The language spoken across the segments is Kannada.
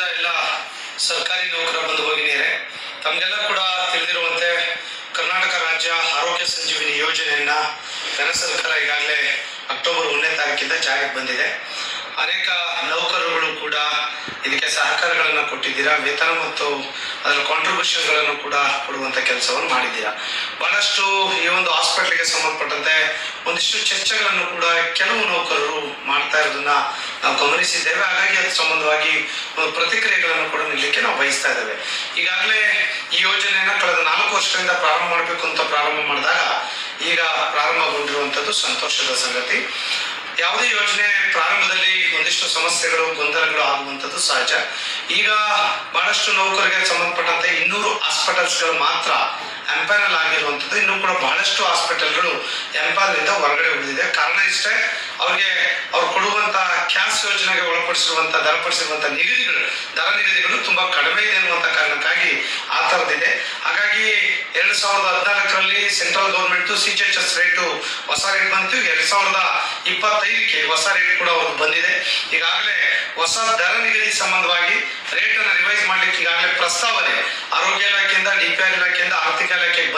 ರಾಜ್ಯದ ಎಲ್ಲ ಸರ್ಕಾರಿ ನೌಕರ ಬಂಧು ಭಗಿನಿಯರೇ ತಮಗೆಲ್ಲ ಕೂಡ ತಿಳಿದಿರುವಂತೆ ಕರ್ನಾಟಕ ರಾಜ್ಯ ಆರೋಗ್ಯ ಸಂಜೀವಿನಿ ಯೋಜನೆಯನ್ನ ಕೇಂದ್ರ ಸರ್ಕಾರ ಈಗಾಗಲೇ ಅಕ್ಟೋಬರ್ ಒಂದನೇ ತಾರೀಕಿಂದ ಜಾರಿಗೆ ಬಂದಿದೆ. ಅನೇಕ ನೌಕರರುಗಳು ಕೂಡ ಇದಕ್ಕೆ ಸಹಕಾರಗಳನ್ನು ಕೊಟ್ಟಿದ್ದೀರಾ? ವೇತನ ಮತ್ತು ಅದರ ಕಾಂಟ್ರಿಬ್ಯೂಷನ್ಗಳನ್ನು ಕೂಡ ಕೊಡುವಂತ ಕೆಲಸವನ್ನು ಮಾಡಿದ್ದೀರಾ? ಬಹಳಷ್ಟು ಈ ಒಂದು ಹಾಸ್ಪಿಟ್ಲಿಗೆ ಸಂಬಂಧಪಟ್ಟಂತೆ ಒಂದಿಷ್ಟು ಚರ್ಚೆಗಳನ್ನು ಕೂಡ ಕೆಲವು ನೌಕರರು ಮಾಡ್ತಾ ಇರೋದನ್ನ ನಾವು ಗಮನಿಸಿದ್ದೇವೆ. ಹಾಗಾಗಿ ಅದ್ರ ಸಂಬಂಧವಾಗಿ ಒಂದು ಪ್ರತಿಕ್ರಿಯೆಗಳನ್ನು ಕೂಡ ನೀಡಲಿಕ್ಕೆ ನಾವು ಬಯಸ್ತಾ ಇದ್ದೇವೆ. ಈಗಾಗಲೇ ಈ ಯೋಜನೆಯನ್ನ ಕಳೆದ ನಾಲ್ಕು ವರ್ಷದಿಂದ ಪ್ರಾರಂಭ ಮಾಡಬೇಕು ಅಂತ ಪ್ರಾರಂಭ ಮಾಡಿದಾಗ ಈಗ ಪ್ರಾರಂಭಗೊಂಡಿರುವಂಥದ್ದು ಸಂತೋಷದ ಸಂಗತಿ. ಯಾವುದೇ ಯೋಜನೆ ಪ್ರಾರಂಭದಲ್ಲಿ ಒಂದಿಷ್ಟು ಸಮಸ್ಯೆಗಳು, ಗೊಂದಲಗಳು ಆಗುವಂಥದ್ದು ಸಹಜ. ಈಗ ಬಹಳಷ್ಟು ನೌಕರಿಗೆ ಸಂಬಂಧಪಟ್ಟಂತೆ ಇನ್ನೂರು ಹಾಸ್ಪಿಟಲ್ಸ್ಗಳು ಮಾತ್ರ ಎಂಪ್ಯಾನಲ್ ಆಗಿರುವಂಥದ್ದು. ಇನ್ನೂ ಕೂಡ ಬಹಳಷ್ಟು ಹಾಸ್ಪಿಟಲ್ಗಳು ಎಂಪಾಲ್ನಿಂದ ಹೊರಗಡೆ ಉಳಿದಿದೆ. ಕಾರಣ ಇಷ್ಟೇ, ಅವ್ರಿಗೆ ಅವ್ರು ಕೊಡುವಂತ ಕ್ಯಾಸ್ ಯೋಜನೆಗೆ ಒಳಪಡಿಸಿರುವಂತ ದರಪಡಿಸಿರುವಂತ ನಿಗದಿಗಳು, ದರ ನಿಗದಿಗಳು ತುಂಬಾ ಕಡಿಮೆ ಇದೆ ಅನ್ನುವಂತ ಕಾರಣಕ್ಕಾಗಿ ಆ ಥರದ್ದಿದೆ ಹಾಗಾಗಿ ಎರಡ್ ಸಾವಿರದ ಹದಿನಾಲ್ಕರಲ್ಲಿ central government C G S rate ಹೊಸ ರೇಟ್ ಬಂತು. ಎರಡ್ ಸಾವಿರದ ಇಪ್ಪತ್ತೈದಕ್ಕೆ ಹೊಸ ರೇಟ್ ಕೂಡ ಅವ್ರಿಗೆ ಬಂದಿದೆ. ಈಗಾಗಲೇ ಹೊಸ ದರ ನಿಗದಿ ಸಂಬಂಧವಾಗಿ ರೇಟ್ ಅನ್ನು ರಿವೈಸ್ ಮಾಡ್ಲಿಕ್ಕೆ ಈಗಾಗಲೇ ಪ್ರಸ್ತಾವನೆ ಆರೋಗ್ಯ ಇಲಾಖೆಯಿಂದ ಡಿಪಿಆರ್ ಇಲಾಖೆಯಿಂದ, ಆರ್ಥಿಕ ಬಂದಿದೆ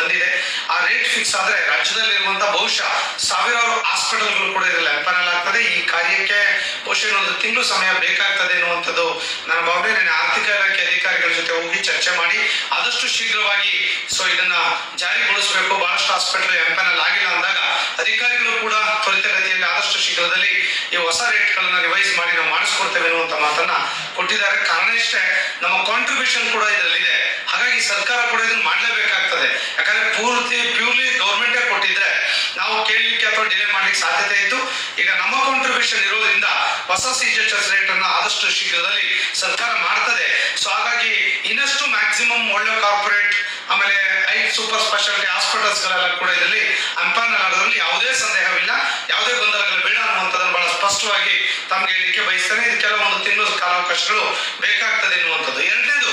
ಆ ರೇಟ್ ಫಿಕ್ಸ್ ಆದ್ರೆ ರಾಜ್ಯದಲ್ಲಿರುವಂತಹ ಬಹುಶಃ ಸಾವಿರಾರು ಹಾಸ್ಪಿಟಲ್ಗಳು ಕೂಡ ಇರಲಿಲ್ಲ ಎಂಪನಲ್ ಆಗ್ತದೆ. ಈ ಕಾರ್ಯಕ್ಕೆ ಬಹುಶಃ ಇನ್ನೊಂದು ತಿಂಗಳು ಸಮಯ ಬೇಕಾಗ್ತದೆ ಎನ್ನುವಂಥದ್ದು ನನ್ನ ಭಾವನೆ ನಾನು ಆರ್ಥಿಕ ಇಲಾಖೆ ಅಧಿಕಾರಿಗಳ ಜೊತೆ ಹೋಗಿ ಚರ್ಚೆ ಮಾಡಿ ಆದಷ್ಟು ಶೀಘ್ರವಾಗಿ ಸೊ ಇದನ್ನ ಜಾರಿಗೊಳಿಸಬೇಕು. ಬಹಳಷ್ಟು ಹಾಸ್ಪಿಟಲ್ ಎಂಪನಲ್ ಆಗಿಲ್ಲ ಅಂದಾಗ ಅಧಿಕಾರಿಗಳು ಕೂಡ ತ್ವರಿತಗತಿಯಲ್ಲಿ ಆದಷ್ಟು ಶೀಘ್ರದಲ್ಲಿ ಈ ಹೊಸ ರೇಟ್ಗಳನ್ನ ರಿವೈಸ್ ಮಾಡಿ ನಾವು ಮಾಡಿಸ್ಕೊಡ್ತೇವೆ ಅನ್ನುವಂಥ ಮಾತನ್ನ ಕೊಟ್ಟಿದ್ದಾರೆ. ಕಾರಣ ಇಷ್ಟೇ, ನಮ್ಮ ಕಾಂಟ್ರಿಬ್ಯೂಷನ್ ಕೂಡ ಇದರಲ್ಲಿದೆ. ಹಾಗಾಗಿ ಸರ್ಕಾರ ಕೂಡ ಇದನ್ನು ಮಾಡಲೇಬೇಕಾಗ್ತದೆ. ಯಾಕಂದ್ರೆ ಪೂರ್ತಿ ಪ್ಯೂರ್ಲಿ ಗೌರ್ಮೆಂಟೇ ಕೊಟ್ಟಿದ್ರೆ ನಾವು ಕೇಳಲಿಕ್ಕೆ ಅಥವಾ ಡಿಲೇ ಮಾಡ್ಲಿಕ್ಕೆ ಸಾಧ್ಯತೆ ಇತ್ತು. ಈಗ ನಮ್ಮ ಕಾಂಟ್ರಿಬ್ಯೂಷನ್ ಇರೋದ್ರಿಂದ ಹೊಸ ಸಿ ಜಿ ಎಚ್ ರೇಟ್ ಅನ್ನ ಆದಷ್ಟು ಶೀಘ್ರದಲ್ಲಿ ಸರ್ಕಾರ ಮಾಡ್ತದೆ. ಸೊ ಹಾಗಾಗಿ ಇನ್ನಷ್ಟು ಮ್ಯಾಕ್ಸಿಮಮ್ ಒಳ್ಳೆ ಕಾರ್ಪೊರೇಟ್ ಆಮೇಲೆ ಐ ಸೂಪರ್ ಸ್ಪೆಷಾಲಿಟಿ ಹಾಸ್ಪಿಟಲ್ಸ್ಗಳೆಲ್ಲ ಕೂಡ ಇದರಲ್ಲಿ ಅಂಪಾನಲ್ ಆಗೋದ್ರಲ್ಲಿ ಯಾವುದೇ ಸಂದೇಹವಿಲ್ಲ, ಯಾವುದೇ ಗೊಂದಲಗಳು ಬೇಡ ಅನ್ನುವಂಥದ್ದನ್ನು ಬಹಳ ಸ್ಪಷ್ಟವಾಗಿ ತಮ್ಗೆ ಹೇಳಲಿಕ್ಕೆ ಬಯಸ್ತೇನೆ. ಇದು ಕೆಲವೊಂದು ತಿನ್ನುವ ಕಾಲಾವಕಾಶಗಳು ಬೇಕಾಗ್ತದೆ ಎನ್ನುವಂಥದ್ದು. ಎರಡನೇದು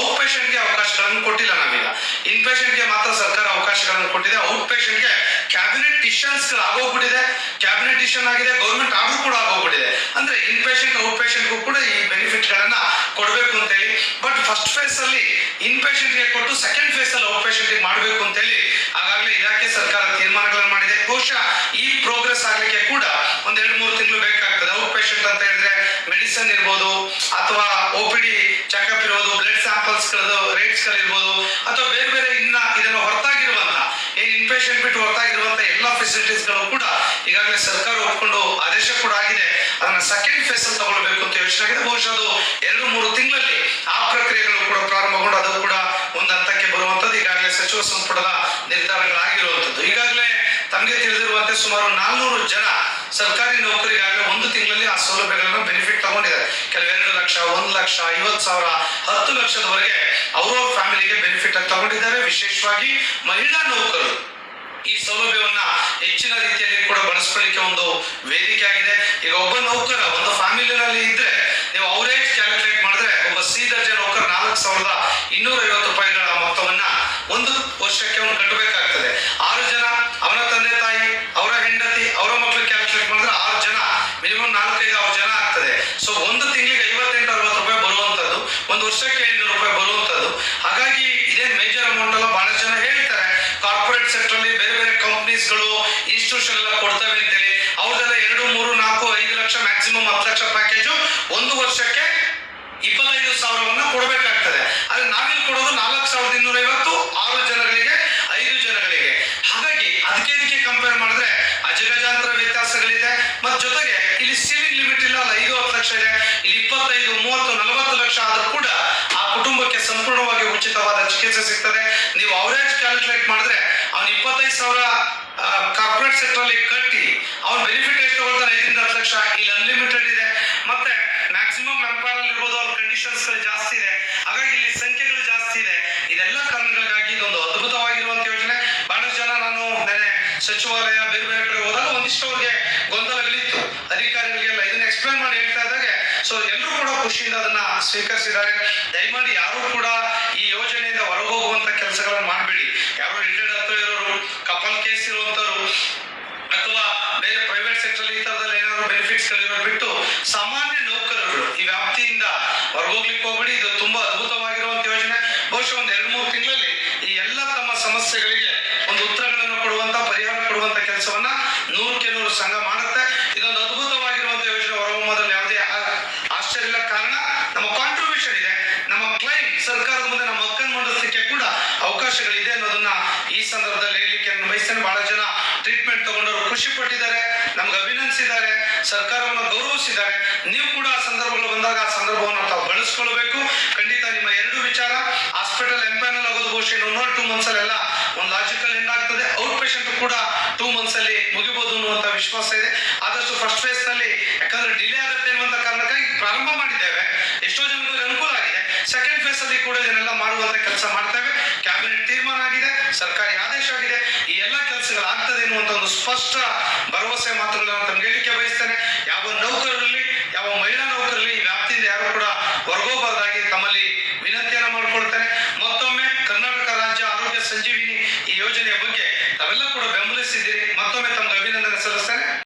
ಔಟ್ ಪೇಷಂಟ್ಗೆ ಅವಕಾಶಗಳನ್ನು ಕೊಟ್ಟಿಲ್ಲ ನಾವೀಗ. ಇನ್ ಪೇಷಂಟ್ಗೆ ಮಾತ್ರ ಸರ್ಕಾರ ಅವಕಾಶಗಳನ್ನು ಕೊಟ್ಟಿದೆ. ಔಟ್ ಪೇಷಂಟ್ಗೆ ಕ್ಯಾಬಿನೆಟ್ ಡಿಸಿಷನ್ಸ್ ಆಗೋಗ್ಬಿಟ್ಟಿದೆ ಕ್ಯಾಬಿನೆಟ್ ಡಿಸಿಷನ್ ಆಗಿದೆ ಗೌರ್ಮೆಂಟ್ ಆರ್ಡರ್ ಕೂಡ ಆಗೋಗ್ಬಿಟ್ಟಿದೆ. ಅಂದ್ರೆ ಇನ್ ಪೇಷಂಟ್ ಔಟ್ ಪೇಷಂಟ್ಗೂ ಕೂಡ ಈ ಬೆನಿಫಿಟ್ ಗಳನ್ನ ಕೊಡಬೇಕು ಅಂತ ಹೇಳಿ ಬಟ್ ಫಸ್ಟ್ ಫೇಸ್ ಅಲ್ಲಿ ಇನ್ಗೆ ಕೊಟ್ಟು ಸೆಕೆಂಡ್ ಫೇಸ್ ಅಲ್ಲಿ ಔಟ್ ಪೇಷಂಟ್ ಮಾಡಬೇಕು ಅಂತ ಹೇಳಿ ಆಗಾಗಲೇ ಇಲಾಖೆ ಸರ್ಕಾರ ತೀರ್ಮಾನಗಳನ್ನು ಮಾಡಿದೆ. ಬಹುಶಃ ಈ ಪ್ರೋಗ್ರೆಸ್ ಆಗ್ಲಿಕ್ಕೆ ಕೂಡ ಒಂದ್ ಎರಡು ಮೂರು ತಿಂಗಳು ಬೇಕಾಗ್ತದೆ. ಔಟ್ ಪೇಷಂಟ್ ಅಂತ ಹೇಳಿದ್ರೆ ಮೆಡಿಸನ್ ಇರ್ಬೋದು ಅಥವಾ ಒ ಪಿ ಡಿ ಚೆಕಪ್ ಇರ್ಬೋದು ಬ್ಲಡ್ ಸ್ಯಾಂಪಲ್ಸ್ ರೇಟ್ಸ್ ಗಳಿರ್ಬೋದು ಅಥವಾ ಬೇರೆ ಬೇರೆ ಇನ್ನ ಇದನ್ನು ಹೊರತಾಗಿರುವಂತ, ಏನ್ ಇನ್ ಪೇಷಂಟ್ ಬಿಟ್ಟು ಹೊರತಾಗಿರುವಂತ ಎಲ್ಲಾ ಫೆಸಿಲಿಟೀಸ್ಗಳು ಕೂಡ ಈಗಾಗಲೇ ಸರ್ಕಾರ ಒಪ್ಕೊಂಡು ಆದೇಶ ಕೂಡ ಆಗಿದೆ. ಅದನ್ನ ಸೆಕೆಂಡ್ ಫೇಸ್ ತಗೊಳ್ಬೇಕು ಅಂತ ಯೋಚನೆ ಆಗಿದೆ. ಬಹುಶಃ ಅದು ಎರಡು ಮೂರು ತಿಂಗಳಲ್ಲಿ ಆ ಪ್ರಕ್ರಿಯೆಗಳು ಕೂಡ ಪ್ರಾರಂಭಗೊಂಡು ಅದು ಕೂಡ ಸಚಿವ ಸಂಪುಟದ ನಿರ್ಧಾರಗಳಾಗಿರುವಂತದ್ದು ಈಗಾಗಲೇ ತಮಗೆ ತಿಳಿದಿರುವಂತೆ ಸುಮಾರು ನಾಲ್ನೂರು ಜನ ಸರ್ಕಾರಿ ನೌಕರಿಗಾಗಲೇ ಒಂದು ತಿಂಗಳಲ್ಲಿ ಆ ಸೌಲಭ್ಯಗಳನ್ನು ಬೆನಿಫಿಟ್ ತಗೊಂಡಿದ್ದಾರೆ. ಕೆಲವು ಎರಡು ಲಕ್ಷ, ಒಂದು ಲಕ್ಷ, ಐವತ್ತು ಸಾವಿರ, ಹತ್ತು ಲಕ್ಷದವರೆಗೆ ಅವರ ಫ್ಯಾಮಿಲಿಗೆ ಬೆನಿಫಿಟ್ ಆಗಿ ತಗೊಂಡಿದ್ದಾರೆ. ವಿಶೇಷವಾಗಿ ಮಹಿಳಾ ನೌಕರರು. ಈ ಸೌಲಭ್ಯವನ್ನ ಹೆಚ್ಚಿನ ರೀತಿಯಲ್ಲಿ ಕೂಡ ಬಳಸ್ಕೊಳ್ಳಿಕ್ಕೆ ಒಂದು ವೇದಿಕೆ ಆಗಿದೆ. ಈಗ ಒಬ್ಬ ನೌಕರ, ಒಂದು ಫ್ಯಾಮಿಲಿನಲ್ಲಿ ಇದ್ರೆ ನೀವು ಅವರೇಜ್ ಕ್ಯಾಲ್ಕುಲೇಟ್ ಮಾಡಿದ್ರೆ ಒಬ್ಬ ಸಿ ದರ್ಜೆ ನೌಕರ ನಾಲ್ಕು ಸಾವಿರದ ಇನ್ನೂರ ಒಂದು ವರ್ಷಕ್ಕೆ ಅವನು ಕಟ್ಟಬೇಕಾಗ್ತದೆ. ಆರು ಜನ, ಅವನ ತಂದೆ ತಾಯಿ, ಅವರ ಹೆಂಡತಿ, ಅವರ ಮಕ್ಕಳು ಕ್ಯಾಲ್ಕುಲೇಟ್ ಮಾಡಿದ್ರೆ ಆರು ಜನ ಮಿನಿಮಮ್ ನಾಲ್ಕೈದು, ಆರು ಜನ ಆಗ್ತದೆ. ಸೊ ಒಂದು ತಿಂಗಳಿಗೆ ಐವತ್ತೆಂಟು, ಅರವತ್ತು ರೂಪಾಯಿ ಬರುವಂಥದ್ದು. ಒಂದು ವರ್ಷಕ್ಕೆ ಐನೂರು ರೂಪಾಯಿ ಬರುವಂಥದ್ದು. ಹಾಗಾಗಿ ಇದೇನು ಮೇಜರ್ ಅಮೌಂಟ್ ಅಲ್ಲ ಬಹಳ ಜನ ಹೇಳ್ತಾರೆ. ಕಾರ್ಪೊರೇಟ್ ಸೆಕ್ಟರ್ ಅಲ್ಲಿ ಬೇರೆ ಬೇರೆ ಕಂಪ್ನೀಸ್ಗಳು ಇನ್ಸ್ಟಿಟ್ಯೂಷನ್ ಎಲ್ಲ ಕೊಡ್ತವೆ ಅಂತೇಳಿ. ಅವ್ರದೆಲ್ಲ ಎರಡು, ಮೂರು, ನಾಲ್ಕು, ಐದು ಲಕ್ಷ ಮ್ಯಾಕ್ಸಿಮಮ್ ಹತ್ತು ಲಕ್ಷ ಪ್ಯಾಕೇಜು ಒಂದು ವರ್ಷಕ್ಕೆ ಇಪ್ಪತ್ತೈದು ಸಾವಿರವನ್ನ ಕೊಡಬೇಕಾಗ್ತದೆ. ಆದ್ರೆ ನಾವಿಲ್ಲಿ ಕೊಡೋದು ನಾಲ್ಕು ಸಾವಿರದ ಇನ್ನೂರ ಐವತ್ತು ಆರು ಜನಗಳಿಗೆ ಐದು ಜನಗಳಿಗೆ ಹಾಗಾಗಿ ಅದಕ್ಕೆ ಇದಕ್ಕೆ ಕಂಪೇರ್ ಮಾಡಿದ್ರೆ ಅಜಗಜಾಂತರ ವ್ಯತ್ಯಾಸಗಳಿದೆ ಮತ್ತು ಜೊತೆಗೆ ಇಲ್ಲಿ ಸೀಲಿಂಗ್ ಲಿಮಿಟ್ ಇಲ್ಲ ಅಲ್ಲ ಐದು ಹತ್ತು ಲಕ್ಷ ಇದೆ ಇಲ್ಲಿ ಇಪ್ಪತ್ತೈದು ಮೂವತ್ತು ನಲವತ್ತು ಲಕ್ಷ ಆದ್ರೂ ಕೂಡ ಆ ಕುಟುಂಬಕ್ಕೆ ಸಂಪೂರ್ಣವಾಗಿ ಉಚಿತವಾದ ಚಿಕಿತ್ಸೆ ಸಿಗ್ತದೆ. ನೀವು ಅವರೇಜ್ ಕ್ಯಾಲ್ಕುಲೇಟ್ ಮಾಡಿದ್ರೆ ಅವ್ನು ಇಪ್ಪತ್ತೈದು ಸಾವಿರ ಕಾರ್ಪೊರೇಟ್ ಸೆಕ್ಟರ್ ಅಲ್ಲಿ ಕಟ್ಟಿ ಅವ್ನ ಬೆನಿಫಿಟ್ ಎಷ್ಟು ತಗೊಳ್ತಾನೆ? ಐದರಿಂದ ಹತ್ತು ಲಕ್ಷ. ಇಲ್ಲಿ ಅನ್ಲಿಮಿಟೆಡ್ ಇದೆ. ಮತ್ತೆ ಮ್ಯಾಕ್ಸಿಮಮ್ ಎಂಪೈರ್ ಅಲ್ಲಿ ಇರ್ಬೋದು ಅವ್ರ ಕಂಡೀಷನ್ಸ್ ಜಾಸ್ತಿ ಇದೆ. ಹಾಗಾಗಿ ಇಲ್ಲಿ ಸಂಖ್ಯೆಗಳು ಜಾಸ್ತಿ ಇದೆ. ಇದೆಲ್ಲ ಕಾರಣಗಳಿಗಾಗಿ ಇದೊಂದು ಅದ್ಭುತವಾಗಿರುವಂತ ಯೋಜನೆ. ಬಹಳಷ್ಟು ಜನ ನಾನು ನೆನೆ ಸಚಿವಾಲಯ, ಬೇರೆ ಬೇರೆ ಕಡೆ ಹೋದಾಗ ಒಂದಿಷ್ಟು ಅವ್ರಿಗೆ ಗೊಂದಲಗಳಿತ್ತು. ಅಧಿಕಾರಿಗಳಿಗೆಲ್ಲ ಇದನ್ನ ಎಕ್ಸ್ಪ್ಲೇನ್ ಮಾಡಿ ಹೇಳ್ತಾ ಇದ್ದಾಗೆ ಸೊ ಎಲ್ಲರೂ ಕೂಡ ಖುಷಿಯಿಂದ ಅದನ್ನ ಸ್ವೀಕರಿಸಿದ್ದಾರೆ. ದಯಮಾಡಿ ಯಾರು ಕೂಡ ಈ ಯೋಜನೆಯಿಂದ ಹೊರಗೋಗುವಂತ ಕೆಲಸಗಳನ್ನ ಮಾಡಬೇಡಿ. ಯಾರು ರಿಟೈರ್ಡ್ ಆಗ್ತಾ ಇರೋರು ಕಪಲ್ ಕೇಸ್ ಇರುವಂತವ್ರು, ಅಥವಾ ಬೇರೆ ಪ್ರೈವೇಟ್ ಸೆಕ್ಟರ್ ಈ ತರದಲ್ಲಿ ಏನಾದ್ರು ಬೆನಿಫಿಟ್ಸ್ ಗಳಿರೋ ಬಿಟ್ಟು ಸಾಮಾನ್ಯ ನೌಕರರು ಈ ವ್ಯಾಪ್ತಿಯಿಂದ ಹೊರಗೋಗ್ಲಿಕ್ಕೆ ಹೋಗ್ಬೇಡಿ. ಇದು ತುಂಬಾ ಅದ್ಭುತವಾಗಿರುವಂತ ಯೋಜನೆ. ಬಹುಶಃ ಒಂದ್ ಎರಡು, ಮೂರು ತಿಂಗಳಲ್ಲಿ ಈ ಎಲ್ಲ ತಮ್ಮ ಸಮಸ್ಯೆಗಳಿಗೆ ಒಂದು ಉತ್ತರಗಳನ್ನು ಕೊಡುವಂತ, ಪರಿಹಾರ ಕೊಡುವಂತ ಕೆಲಸವನ್ನ ನೂರಕ್ಕೆ ನೂರು ಸಂಘ ಮಾಡುತ್ತೆ ಇದೊಂದು ಅದ್ಭುತವಾಗಿರುವಂತ ಯೋಜನೆ ಹೊರಹೊಮ್ಮದಲ್ಲಿ ಯಾವುದೇ ಆ- ಆಶ್ಚರ್ಯ ಇಲ್ಲ ಕಾರಣ ನಮ್ಮ ಕಾಂಟ್ರಿಬ್ಯೂಷನ್ ಇದೆ ನಮ್ಮ ಕ್ಲೈಮ್ ಸರ್ಕಾರದ ಮುಂದೆ ನಮ್ಮ ಹಕ್ಕನ್ನು ಮಂಡಿಸಲಿಕ್ಕೆ ಕೂಡ ಅವಕಾಶಗಳಿದೆ ಅನ್ನೋದನ್ನ ಈ ಸಂದರ್ಭದಲ್ಲಿ ಹೇಳಲಿಕ್ಕೆ ನಾನು ಬಯಸ್ತೇನೆ ಬಹಳ ಜನ ಟ್ರೀಟ್ಮೆಂಟ್ ತಗೊಂಡವರು ಖುಷಿ ಪಟ್ಟಿದ್ದಾರೆ, ನಮ್ಗೆ ಅಭಿನಂದಿಸಿದ್ದಾರೆ, ಸರ್ಕಾರವನ್ನು ಗೌರವಿಸಿದ್ದಾರೆ. ನೀವು ಕೂಡ ಆ ಸಂದರ್ಭಗಳು ಬಂದಾಗ ಆ ಸಂದರ್ಭವನ್ನು ತಾವು ಬಳಸ್ಕೊಳ್ಬೇಕು. ಖಂಡಿತ ನಿಮ್ಮ ಎರಡು ವಿಚಾರ ಹಾಸ್ಪಿಟಲ್ ಎಂಪ್ಯಾನಲ್ ಆಗೋದು ಬಹುಶಃ ಒನ್ ಟೂ ಮಂತ್ಸ್ ಅಲ್ಲೆಲ್ಲ ಒಂದು ಲಾಜಿಕಲ್ ಎಂಡ್ ಆಗ್ತದೆ. ಔಟ್ ಪೇಷಂಟ್ ಕೂಡ ಟೂ ಮಂತ್ಸ್ ಅಲ್ಲಿ ಮುಗಿಬಹುದು ಅನ್ನುವಂತ ವಿಶ್ವಾಸ ಇದೆ. ಆದಷ್ಟು ಫಸ್ಟ್ ಫೇಸ್ನಲ್ಲಿ, ಯಾಕಂದ್ರೆ ಡಿಲೇ ಆಗುತ್ತೆ ಅನ್ನುವಂತ ಕಾರಣಕ್ಕಾಗಿ ಪ್ರಾರಂಭ ಮಾಡಿದ್ದೇವೆ. ಎಷ್ಟೋ ಆಗಿದೆ ಸೆಕೆಂಡ್ ಫೇಸ್ ಅಲ್ಲಿ ಕೂಡ ಇದನ್ನೆಲ್ಲ ಮಾಡುವಂತ ಕೆಲಸ ಮಾಡ್ತೇವೆ. ಕ್ಯಾಬಿನೆಟ್ ತೀರ್ಮಾನ ಆಗಿದೆ, ಸರ್ಕಾರಿ ಆದೇಶ ಆಗಿದೆ. ಈ ಎಲ್ಲ ಕೆಲಸಗಳು ಆಗ್ತದೆ ಎನ್ನುವಂತ ಒಂದು ಸ್ಪಷ್ಟ ಭರವಸೆ ಮಾತುಗಳನ್ನ ತಮ್ಗೆ ಹೇಳಿಕೆ ಬಯಸ್ತೇನೆ. ಯಾವ ನೌಕರರಲ್ಲಿ, ಯಾವ ಮಹಿಳಾ